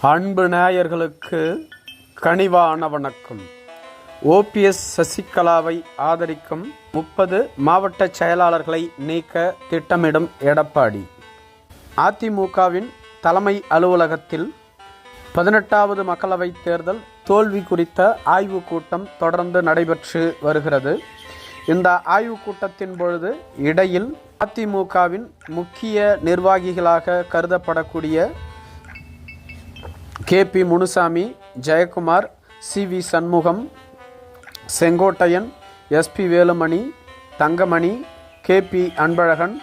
அன்பு நேயர்களுக்கு கனிவான வணக்கம். ஓபிஎஸ் சசிகலாவை ஆதரிக்கும் முப்பது மாவட்ட செயலாளர்களை நீக்க திட்டமிடும் எடப்பாடி. அதிமுகவின் தலைமை அலுவலகத்தில் பதினெட்டாவது மக்களவைத் தேர்தல் தோல்வி குறித்த ஆய்வுக் கூட்டம் தொடர்ந்து நடைபெற்று வருகிறது. இந்த ஆய்வுக் கூட்டத்தின் பொழுது இடையில் அதிமுகவின் முக்கிய நிர்வாகிகளாக கருதப்படக்கூடிய K P Munusamy Jayakumar C V Shanmugam Sengottaiyan SP Velumani Thangamani K P Anbazhagan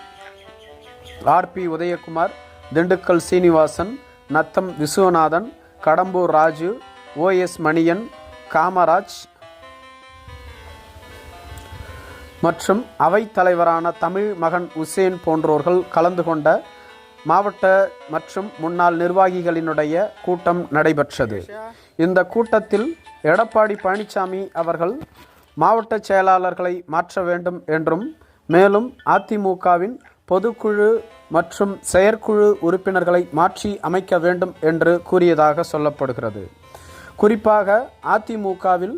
RB Udhayakumar Dindigul Srinivasan Natham Viswanathan Kadambur Raju OS Manian Kamaraj மற்றும் அவைத் தலைவரான தமிழ் மகன் உசேன் போன்றோர்கள் கலந்து கொண்ட மாவட்ட மற்றும் முன்னாள் நிர்வாகிகளினுடைய கூட்டம் நடைபெற்றது. இந்த கூட்டத்தில் எடப்பாடி பழனிசாமி அவர்கள் மாவட்ட செயலாளர்களை மாற்ற வேண்டும் என்றும் மேலும் அதிமுகவின் பொதுக்குழு மற்றும் செயற்குழு உறுப்பினர்களை மாற்றி அமைக்க வேண்டும் என்று கூறியதாக சொல்லப்படுகிறது. குறிப்பாக அதிமுகவில்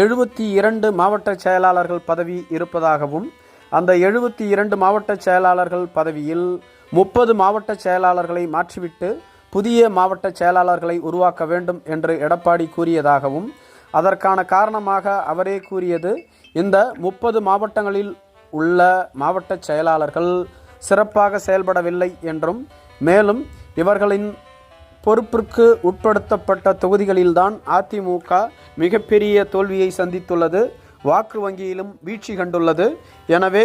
எழுபத்தி இரண்டு மாவட்ட செயலாளர்கள் பதவி இருப்பதாகவும் அந்த எழுபத்தி இரண்டு மாவட்ட செயலாளர்கள் பதவியில் முப்பது மாவட்ட செயலாளர்களை மாற்றிவிட்டு புதிய மாவட்ட செயலாளர்களை உருவாக்க வேண்டும் என்று எடப்பாடி கூறியதாகவும் அதற்கான காரணமாக அவரே கூறியது இந்த முப்பது மாவட்டங்களில் உள்ள மாவட்ட செயலாளர்கள் சிறப்பாக செயல்படவில்லை என்றும் மேலும் இவர்களின் பொறுப்பிற்கு உட்படுத்தப்பட்ட தொகுதிகளில்தான் அதிமுக மிகப்பெரிய தோல்வியை சந்தித்துள்ளது. வாக்கு வங்கியிலும் வீழ்ச்சி கண்டுள்ளது. எனவே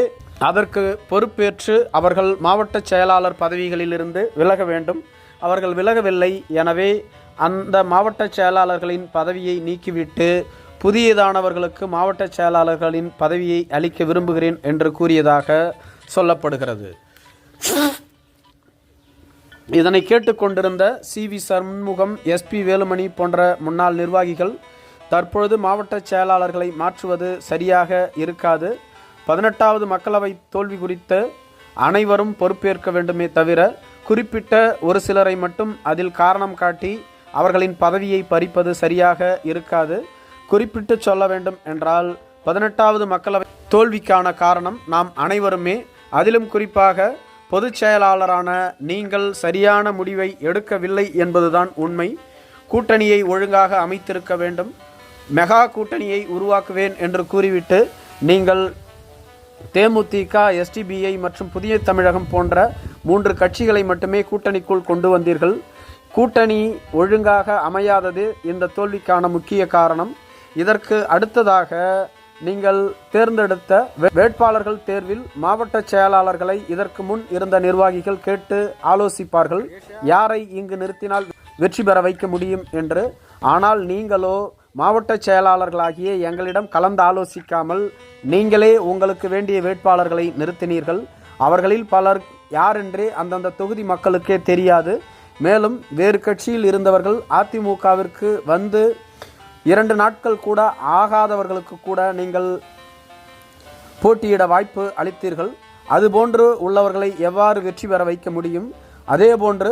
அதற்கு பொறுப்பேற்று அவர்கள் மாவட்ட செயலாளர் பதவிகளிலிருந்து விலக வேண்டும். அவர்கள் விலகவில்லை. எனவே அந்த மாவட்ட செயலாளர்களின் பதவியை நீக்கிவிட்டு புதியதானவர்களுக்கு மாவட்ட செயலாளர்களின் பதவியை அளிக்க விரும்புகிறேன் என்று கூறியதாக சொல்லப்படுகிறது. இதனை கேட்டுக்கொண்டிருந்த C V Shanmugam SP Velumani போன்ற முன்னாள் நிர்வாகிகள் தற்பொழுது மாவட்ட செயலாளர்களை மாற்றுவது சரியாக இருக்காது. பதினெட்டாவது மக்களவை தோல்வி குறித்து அனைவரும் பொறுப்பேற்க வேண்டுமே தவிர குறிப்பிட்ட ஒரு சிலரை மட்டும் அதில் காரணம் காட்டி அவர்களின் பதவியை பறிப்பது சரியாக இருக்காது. குறிப்பிட்டு சொல்ல வேண்டும் என்றால் பதினெட்டாவது மக்களவை தோல்விக்கான காரணம் நாம் அனைவருமே அதிலும் குறிப்பாக பொதுச் செயலாளரான நீங்கள் சரியான முடிவை எடுக்கவில்லை என்பதுதான் உண்மை. கூட்டணியை ஒழுங்காக அமைத்திருக்க வேண்டும். மெகா கூட்டணியை உருவாக்குவேன் என்று கூறிவிட்டு நீங்கள் தேமுதிக எஸ்டிபிஐ மற்றும் புதிய தமிழகம் போன்ற மூன்று கட்சிகளை மட்டுமே கூட்டணிக்குள் கொண்டு வந்தீர்கள். கூட்டணி ஒழுங்காக அமையாதது இந்த தோல்விக்கான முக்கிய காரணம். இதற்கு அடுத்ததாக நீங்கள் தேர்ந்தெடுத்த வே- வேட்பாளர்கள் தேர்வில் மாவட்ட செயலாளர்களை இதற்கு முன் இருந்த நிர்வாகிகள் கேட்டு ஆலோசிப்பார்கள். யாரை இங்கு நிறுத்தினால் வெற்றி பெற வைக்க முடியும் என்று. ஆனால் நீங்களோ மாவட்ட செயலாளர்களாகிய எங்களிடம் கலந்து ஆலோசிக்காமல் நீங்களே உங்களுக்கு வேண்டிய வேட்பாளர்களை நிறுத்தினீர்கள். அவர்களில் பலர் யாரென்றே அந்தந்த தொகுதி மக்களுக்கே தெரியாது. மேலும் வேறு கட்சியில் இருந்தவர்கள் அதிமுகவிற்கு வந்து இரண்டு நாட்கள் கூட ஆகாதவர்களுக்கு கூட நீங்கள் போட்டியிட வாய்ப்பு அளித்தீர்கள். அதுபோன்று உள்ளவர்களை எவ்வாறு வெற்றி பெற வைக்க முடியும்? அதேபோன்று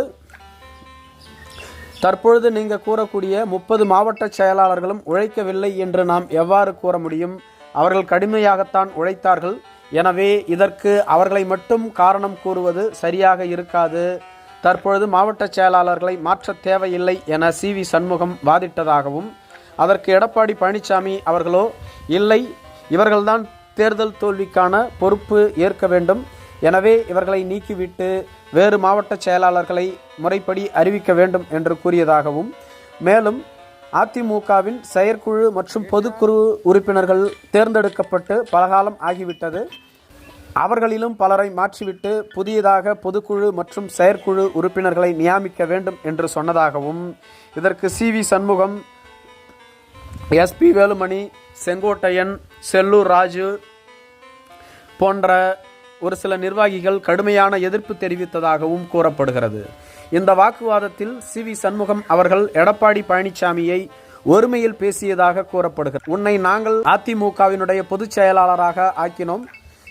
தற்பொழுது நீங்கள் கூறக்கூடிய முப்பது மாவட்ட செயலாளர்களும் உழைக்கவில்லை என்று நாம் எவ்வாறு கூற முடியும்? அவர்கள் கடுமையாகத்தான் உழைத்தார்கள். எனவே இதற்கு அவர்களை மட்டும் காரணம் கூறுவது சரியாக இருக்காது. தற்பொழுது மாவட்ட செயலாளர்களை மாற்ற தேவையில்லை என சி வி சண்முகம் வாதிட்டதாகவும் அதற்கு எடப்பாடி பழனிசாமி அவர்களோ இல்லை இவர்கள்தான் தேர்தல் தோல்விக்கான பொறுப்பு ஏற்க வேண்டும். எனவே இவர்களை நீக்கிவிட்டு வேறு மாவட்ட செயலாளர்களை முறைப்படி அறிவிக்க வேண்டும் என்று கூறியதாகவும் மேலும் அதிமுகவின் செயற்குழு மற்றும் பொதுக்குழு உறுப்பினர்கள் தேர்ந்தெடுக்கப்பட்டு பலகாலம் ஆகிவிட்டது. அவர்களிலும் பலரை மாற்றிவிட்டு புதியதாக பொதுக்குழு மற்றும் செயற்குழு உறுப்பினர்களை நியமிக்க வேண்டும் என்று சொன்னதாகவும் இதற்கு C V Shanmugam SP Velumani Sengottaiyan Sellur Raju போன்ற ஒரு சில நிர்வாகிகள் கடுமையான எதிர்ப்பு தெரிவித்ததாகவும் கூறப்படுகிறது. இந்த வாக்குவாதத்தில் சி வி சண்முகம் அவர்கள் எடப்பாடி பழனிசாமியை ஒருமையில் பேசியதாக கூறப்படுகிறது. உன்னை நாங்கள் அதிமுகவினுடைய பொதுச் செயலாளராக ஆக்கினோம்.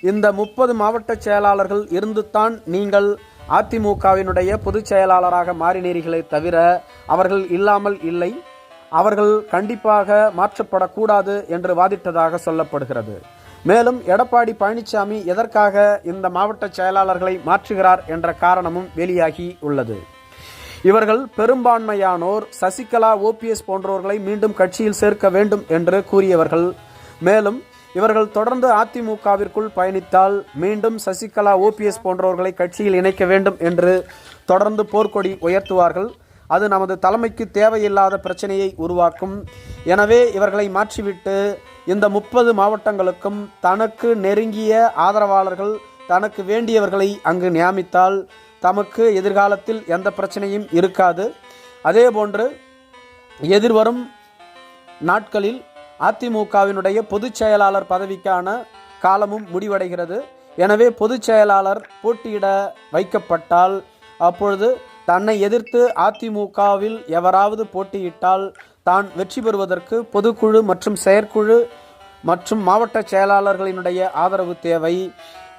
இந்த முப்பது மாவட்ட செயலாளர்கள் இருந்துத்தான் நீங்கள் அதிமுகவினுடைய பொதுச் செயலாளராக மாறினீர்களே தவிர அவர்கள் இல்லாமல் இல்லை. அவர்கள் கண்டிப்பாக மாற்றப்படக்கூடாது என்று வாதிட்டதாக சொல்லப்படுகிறது. மேலும் எடப்பாடி பழனிசாமி எதற்காக இந்த மாவட்ட செயலாளர்களை மாற்றுகிறார் என்ற காரணமும் வெளியாகி உள்ளது. இவர்கள் பெரும்பான்மையானோர் சசிகலா ஓபிஎஸ் போன்றவர்களை மீண்டும் கட்சியில் சேர்க்க வேண்டும் என்று கூறியவர்கள். மேலும் இவர்கள் தொடர்ந்து அதிமுகவிற்குள் பயணித்தால் மீண்டும் சசிகலா ஓபிஎஸ் போன்றவர்களை கட்சியில் இணைக்க வேண்டும் என்று தொடர்ந்து போர்க்கொடி உயர்த்துவார்கள். அது நமது தலைமைக்கு தேவையில்லாத பிரச்சனையை உருவாக்கும். எனவே இவர்களை மாற்றிவிட்டு இந்த முப்பது மாவட்டங்களுக்கும் தனக்கு நெருங்கிய ஆதரவாளர்கள் தனக்கு வேண்டியவர்களை அங்கு நியமித்தால் தமக்கு எதிர்காலத்தில் எந்த பிரச்சனையும் இருக்காது. அதேபோன்று எதிர்வரும் நாட்களில் அதிமுகவினுடைய பொதுச் செயலாளர் பதவிக்கான காலமும் முடிவடைகிறது. எனவே பொதுச் செயலாளர் போட்டியிட வைக்கப்பட்டால் அப்பொழுது தன்னை எதிர்த்து அதிமுகவில் எவராவது போட்டியிட்டால் தான் வெற்றி பெறுவதற்கு பொதுக்குழு மற்றும் செயற்குழு மற்றும் மாவட்ட செயலாளர்களினுடைய ஆதரவு தேவை.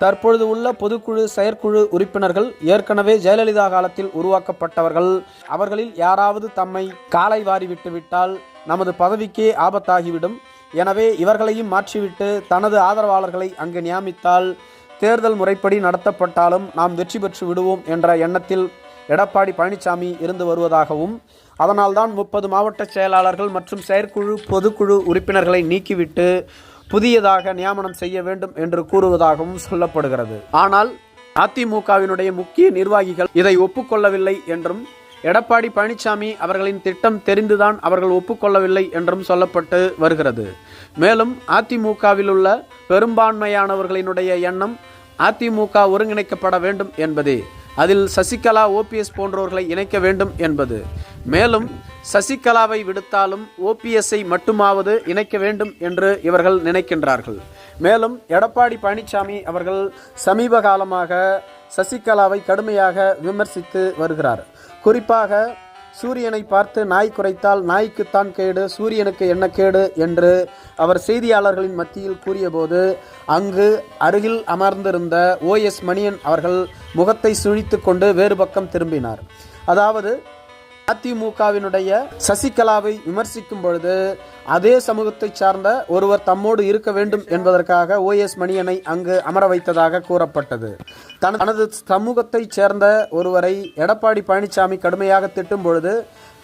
தற்பொழுது உள்ள பொதுக்குழு செயற்குழு உறுப்பினர்கள் ஏற்கனவே ஜெயலலிதா காலத்தில் உருவாக்கப்பட்டவர்கள். அவர்களில் யாராவது தம்மை காலை வாரி விட்டுவிட்டால் நமது பதவிக்கே ஆபத்தாகிவிடும். எனவே இவர்களையும் மாற்றிவிட்டு தனது ஆதரவாளர்களை அங்கு நியமித்தால் தேர்தல் முறைப்படி நடத்தப்பட்டாலும் நாம் வெற்றி பெற்று விடுவோம் என்ற எண்ணத்தில் எடப்பாடி பழனிசாமி இருந்து வருவதாகவும் அதனால்தான் முப்பது மாவட்ட செயலாளர்கள் மற்றும் செயற்குழு பொதுக்குழு உறுப்பினர்களை நீக்கிவிட்டு புதியதாக நியமனம் செய்ய வேண்டும் என்று கூறுவதாகவும் சொல்லப்படுகிறது. ஆனால் அதிமுகவினுடைய முக்கிய நிர்வாகிகள் இதை ஒப்புக்கொள்ளவில்லை என்றும் எடப்பாடி பழனிசாமி அவர்களின் திட்டம் தெரிந்துதான் அவர்கள் ஒப்புக்கொள்ளவில்லை என்றும் சொல்லப்பட்டு வருகிறது. மேலும் அதிமுகவில் உள்ள பெரும்பான்மையானவர்களினுடைய எண்ணம் அதிமுக ஒருங்கிணைக்கப்பட வேண்டும் என்பதே. அதில் சசிகலா ஓபிஎஸ் போன்றவர்களை இணைக்க வேண்டும் என்பது. மேலும் சசிகலாவை விடுத்தாலும் ஓபிஎஸ்ஐ மட்டுமாவது இணைக்க வேண்டும் என்று இவர்கள் நினைக்கின்றார்கள். மேலும் எடப்பாடி பழனிசாமி அவர்கள் சமீப காலமாக சசிகலாவை கடுமையாக விமர்சித்து வருகிறார். குறிப்பாக சூரியனை பார்த்து நாய் குறைத்தால் நாய்க்குத்தான் கேடு சூரியனுக்கு என்ன கேடு என்று அவர் செய்தியாளர்களின் மத்தியில் கூறியபோது அங்கு அருகில் அமர்ந்திருந்த ஓஎஸ் மணியன் அவர்கள் முகத்தை சுழித்து கொண்டு வேறு பக்கம் திரும்பினார். அதாவது அதிமுகவினுடைய சசிகலாவை விமர்சிக்கும் பொழுது அதே சமூகத்தை சார்ந்த ஒருவர் தம்மோடு இருக்க வேண்டும் என்பதற்காக ஓஎஸ் மணியனை அங்கு அமர வைத்ததாக கூறப்பட்டது தனது சமூகத்தைச் சேர்ந்த ஒருவரை எடப்பாடி பழனிசாமி கடுமையாக திட்டும் பொழுது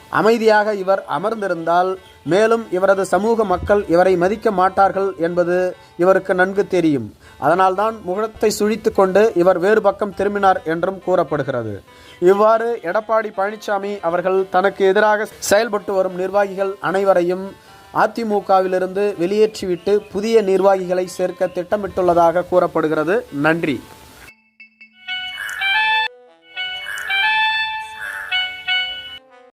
அமைதியாக இவர் அமர்ந்திருந்தால் மேலும் இவரது சமூக மக்கள் இவரை மதிக்க மாட்டார்கள் என்பது இவருக்கு நன்கு தெரியும். அதனால்தான் முகத்தை சுழித்து கொண்டு இவர் வேறு பக்கம் திரும்பினார் என்றும் கூறப்படுகிறது. இவ்வாறு எடப்பாடி பழனிசாமி அவர்கள் தனக்கு எதிராக செயல்பட்டு வரும் நிர்வாகிகள் அனைவரையும் அதிமுகவிலிருந்து வெளியேற்றிவிட்டு புதிய நிர்வாகிகளை சேர்க்க திட்டமிட்டுள்ளதாக கூறப்படுகிறது. நன்றி.